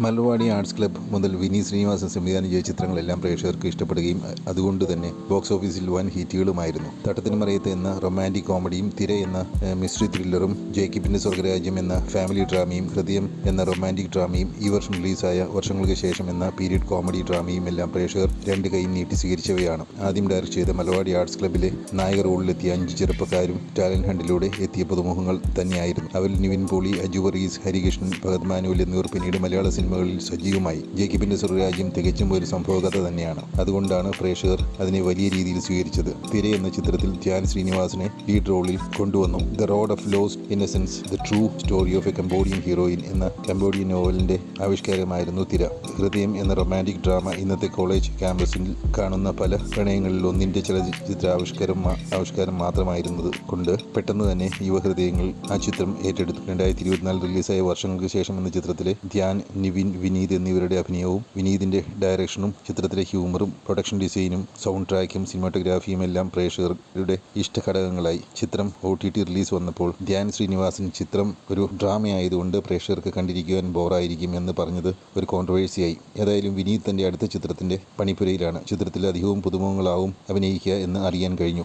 Malarvadi arts club മുതൽ വിനി ശ്രീനിവാസൻ സംവിധാനം ചെയ്ത ചിത്രങ്ങളെല്ലാം പ്രേക്ഷകർക്ക് ഇഷ്ടപ്പെടുകയും അതുകൊണ്ട് തന്നെ ബോക്സ് ഓഫീസിൽ വൻ ഹിറ്റുകളുമായിരുന്നു. തട്ടത്തിന് മറയത്ത് എന്ന റൊമാന്റിക് കോമഡിയും തിര എന്ന മിസ്റ്ററി ത്രില്ലറും ജേക്കിബിന്റെ സ്വർഗരാജ്യം എന്ന ഫാമിലി ഡ്രാമയും ഹൃദയം എന്ന റൊമാന്റിക് ഡ്രാമയും ഈ വർഷം റിലീസായ വർഷങ്ങൾക്ക് ശേഷം എന്ന പീരീഡ് കോമഡി ഡ്രാമയും എല്ലാം പ്രേക്ഷകർ രണ്ട് കൈ നീട്ടി സ്വീകരിച്ചവയാണ്. ആദ്യം ഡയറക്റ്റ് ചെയ്ത മലവാടി ആർട്സ് ക്ലബ്ബിലെ നായക റോളിലെത്തിയ അഞ്ച് ചെറുപ്പക്കാരും ടാലന്റ് ഹണ്ടിലൂടെ എത്തിയ പുതുമുഖങ്ങൾ തന്നെയായിരുന്നു. അവരിൽ നിവിൻ പോളി അജു വർഗീസ് ഹരികൃഷ്ണൻ ഭഗത് മാനുവൽ എന്നിവർ പിന്നീട് മലയാള സിനിമകളിൽ സജീവമായി. ജേക്കിബിന്റെ സ്വർഗരാജ്യം തികച്ചും ഒരു സംഭവകഥ തന്നെയാണ്. അതുകൊണ്ടാണ് പ്രേക്ഷകർ അതിനെ വലിയ രീതിയിൽ സ്വീകരിച്ചത്. തിര എന്ന ചിത്രത്തിൽ ധ്യാൻ ശ്രീനിവാസിനെ ലീഡ് റോളിൽ കൊണ്ടുവന്നു. The road of lost innocence the true story of a Cambodian heroine എന്ന കംബോഡിയൻ നോവലിന്റെ ആവിഷ്കാരമായിരുന്നു തിര. ഹൃദയം എന്ന റൊമാന്റിക് ഡ്രാമ ഇന്നത്തെ കോളേജ് ക്യാമ്പസിൽ കാണുന്ന പല പ്രണയങ്ങളിൽ ഒന്നിന്റെ ചലച്ചിത്ര ആവിഷ്കാരം ആവിഷ്കാരം മാത്രമായിരുന്നത് കൊണ്ട് പെട്ടെന്ന് തന്നെ യുവഹൃദയങ്ങൾ ആ ചിത്രം ഏറ്റെടുത്തു. രണ്ടായിരത്തി ഇരുപത്തിനാല് റിലീസായ വർഷങ്ങൾക്ക് ശേഷം എന്ന ചിത്രത്തിലെ ധ്യാൻ വിനീത് എന്നിവരുടെ അഭിനയവും വിനീതിന്റെ ഡയറക്ഷനും ചിത്രത്തിലെ ഹ്യൂമറും പ്രൊഡക്ഷൻ ഡിസൈനും സൗണ്ട് ട്രാക്കും സിനിമാറ്റോഗ്രാഫിയും എല്ലാം പ്രേക്ഷകരുടെ ഇഷ്ടഘടകങ്ങളായി. ചിത്രം ഒ ടി ടി റിലീസ് വന്നപ്പോൾ ധ്യാൻ ശ്രീനിവാസൻ ചിത്രം ഒരു ഡ്രാമയായതുകൊണ്ട് പ്രേക്ഷകർക്ക് കണ്ടിരിക്കുവാൻ ബോറായിരിക്കും എന്ന് പറഞ്ഞത് ഒരു കോൺട്രവേഴ്സിയായി ഏതായാലും വിനീത് തന്റെ അടുത്ത ചിത്രത്തിന്റെ പണിപ്പുരയിലാണ്. ചിത്രത്തിൽ അധികവും പുതുമുഖങ്ങളാവും അഭിനയിക്കുക എന്ന് അറിയാൻ കഴിഞ്ഞു.